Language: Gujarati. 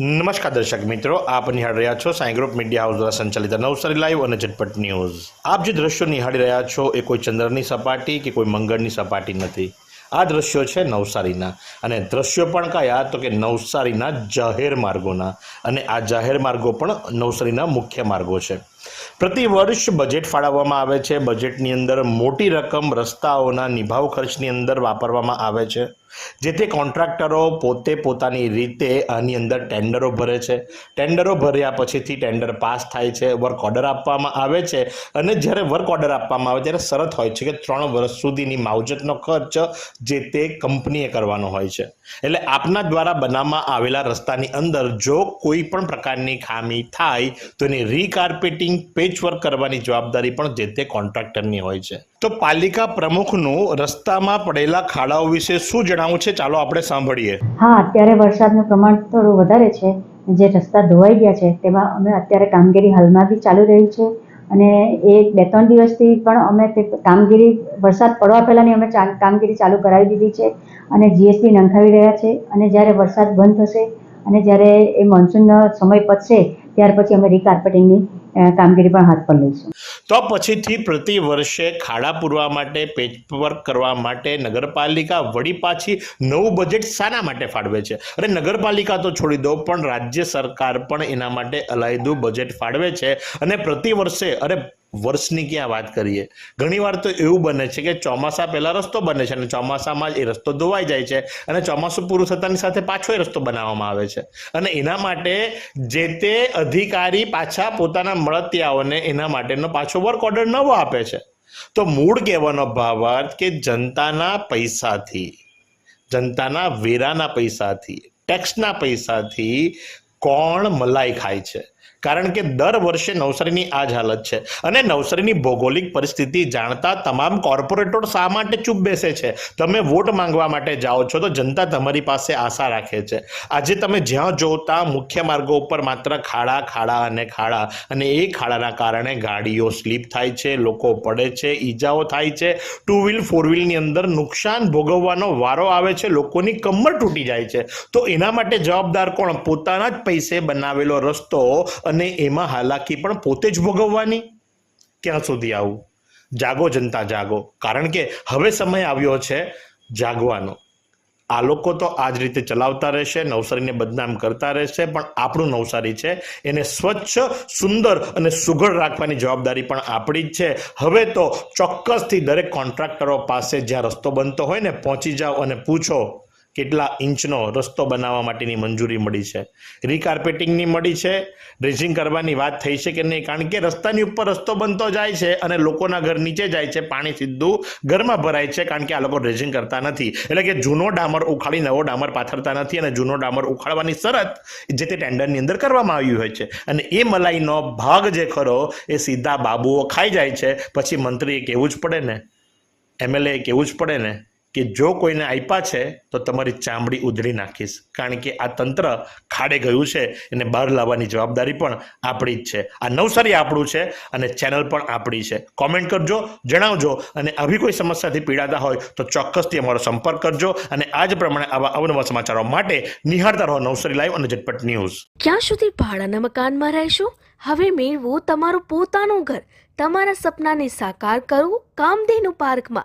નમસ્કાર દર્શક મિત્રો, આપ નિહાળી રહ્યા છો સાંઈ ગ્રુપ મીડિયા હાઉસ દ્વારા સંચાલિત નવસારી લાઈવ અને ઝટપટ ન્યૂઝ. આપ જે દ્રશ્યો નિહાળી રહ્યા છો એ કોઈ ચંદ્રની સપાટી કે કોઈ મંગળની સપાટી નથી. આ દ્રશ્યો છે નવસારીના. અને દ્રશ્યો પણ કયા તો કે નવસારીના જાહેર માર્ગોના. અને આ જાહેર માર્ગો પણ નવસારીના મુખ્ય માર્ગો છે. પ્રતિ વર્ષ બજેટ ફાળવવામાં આવે છે. બજેટની અંદર મોટી રકમ રસ્તાઓના નિભાવ ખર્ચની અંદર વાપરવામાં આવે છે. જે તે કોન્ટ્રાક્ટરો પોતે પોતાની રીતે આની અંદર ટેન્ડરો ભરે છે. ટેન્ડરો ભર્યા પછીથી ટેન્ડર પાસ થાય છે. વર્ક ઓર્ડર આપવામાં આવે છે અને જ્યારે વર્ક ઓર્ડર આપવામાં આવે ત્યારે શરત હોય છે કે ત્રણ વર્ષ સુધીની માવજતનો ખર્ચ જે તે કંપનીએ કરવાનો હોય છે. એટલે આપના દ્વારા બનાવવામાં આવેલા રસ્તાની અંદર જો કોઈ પણ પ્રકારની ખામી થાય તો એની રીકાર્પેટિંગ પેચવર્ક કરવાની જવાબદારી પણ જે તે કોન્ટ્રાક્ટરની હોય છે. તો પાલિકા પ્રમુખનું રસ્તામાં પડેલા ખાડાઓ વિશે શું જણાવવું છે? ચાલો આપણે સાંભળીએ. હા, અત્યારે વરસાદનું પ્રમાણ થોડું વધારે છે. જે રસ્તા ધોવાઈ ગયા છે, તેમાં અમે અત્યારે કામગીરી હાલમાં બી ચાલુ રહી છે. અને એક બે ત્રણ દિવસથી પણ અમે તે કામગીરી, વરસાદ પડવા પહેલાંની અમે કામગીરી ચાલુ કરાવી દીધી છે. અને જીએસટી નંખાવી રહ્યા છે. અને જ્યારે વરસાદ બંધ થશે અને જ્યારે એ મોન્સૂનનો સમય પતશે ત્યાર પછી અમે રીકાર્પેટિંગની કામગીરી પણ હાથ પર લઈશું. તો પછીથી પ્રતિ વર્ષે ખાડા પૂરવા માટે પેચવર્ક કરવા માટે નગરપાલિકા વળી પાછી નવું બજેટ શાના માટે ફાળવે છે. અરે નગરપાલિકા તો છોડી દો, પણ રાજ્ય સરકાર પણ એના માટે અલાયદું બજેટ ફાળવે છે. અને પ્રતિ વર્ષે, અરે વર્ષની ક્યાં વાત કરીએ? ઘણીવાર તો એવું બને છે કે ચોમાસા પહેલાં રસ્તો બને છે અને ચોમાસામાં જ એ રસ્તો ધોવાઈ જાય છે અને ચોમાસું પૂરું થતાની સાથે પાછો એ રસ્તો બનાવવામાં આવે છે. અને એના માટે જે તે અધિકારી પાછા પોતાના મળતિયાઓને એના માટેનો પાછો વર્ક ઓર્ડર નવો આપે છે. તો મૂળ કહેવાનો ભાવાર્થ કે જનતાના પૈસાથી, જનતાના વેરાના પૈસાથી ટેક્સના પૈસાથી કોણ મલાઈ ખાય છે? કારણ કે દર વર્ષે નવસારીની આ જ હાલત છે. અને નવસારીની ભૌગોલિક પરિસ્થિતિ જાણતા તમામ કોર્પોરેટર શા માટે ચૂપ બેસે છે? તમે વોટ માંગવા માટે જાઓ છો તો જનતા તમારી પાસે આશા રાખે છે. આજે તમે જ્યાં જોતા મુખ્ય માર્ગો ઉપર માત્ર ખાડા ખાડા અને ખાડા અને એ ખાડાના કારણે ગાડીઓ સ્લીપ થાય છે, લોકો પડે છે, ઈજાઓ થાય છે. ટુ વ્હીલ ફોર વ્હીલની અંદર નુકસાન ભોગવવાનો વારો આવે છે, લોકોની કમર તૂટી જાય છે. તો એના માટે જવાબદાર કોણ? પોતાના જ પૈસે બનાવેલો રસ્તો અને એમાં હાલાકી પણ પોતે જ ભોગવવાની? ક્યાં સુધી આવું? જાગો જનતા, જાગો. કારણ કે હવે સમય આવ્યો છે જાગવાનો. આ લોકો તો આ જ રીતે ચલાવતા રહેશે, નવસારીને બદનામ કરતા રહેશે, પણ આપણું નવસારી છે, એને સ્વચ્છ, સુંદર અને સુઘડ રાખવાની જવાબદારી પણ આપણી જ છે. હવે તો ચોક્કસથી દરેક કોન્ટ્રાક્ટરો પાસે જ્યાં રસ્તો બનતો હોય ને, પહોંચી જાઓ અને પૂછો કેટલા ઇંચનો રસ્તો બનાવવા માટેની મંજૂરી મળી છે? રીકાર્પેટિંગની મળી છે. ડ્રેસિંગ કરવાની વાત થઈ છે કે નહીં? કારણ કે રસ્તાની ઉપર રસ્તો બનતો જાય છે અને લોકોના ઘર નીચે જાય છે. પાણી સીધું ઘરમાં ભરાય છે કારણ કે આ લોકો ડ્રેસિંગ કરતા નથી. એટલે કે જૂનો ડામર ઉખાડી નવો ડામર પાથરતા નથી અને જૂનો ડામર ઉખાડવાની શરત જે તે ટેન્ડરની અંદર કરવામાં આવી હોય છે. અને એ મલાઈનો ભાગ જે ખરો એ સીધા બાબુઓ ખાઈ જાય છે. પછી મંત્રીએ કહેવું જ પડે ને? એમએલએ કહેવું જ પડે ને? કે જો કોઈને આપ્યા છે, તો તમારી ચામડી ઉધડી નાખીશ. કારણ કે આ તંત્ર ખાડે ગયું છે, એને બહાર લાવવાની જવાબદારી પણ આપણી જ છે. આ નવસારી આપણું છે અને ચેનલ પણ આપણી છે. કોમેન્ટ કરજો, જણાવજો અને આવી કોઈ સમસ્યાથી પીડાતા હોય તો ચોક્કસથી અમારો સંપર્ક કરજો અને આજ પ્રમાણે આવા અવનવા સમાચારો માટે નિહાળતા રહો નવસારી લાઈવ અને ઝટપટ ન્યૂઝ. ક્યાં સુધી ભાડાના મકાનમાં રહેશો? હવે મેળવો તમારું પોતાનું ઘર. તમારા સપનાને સાકાર કરવું કામધેનુ પાર્કમાં.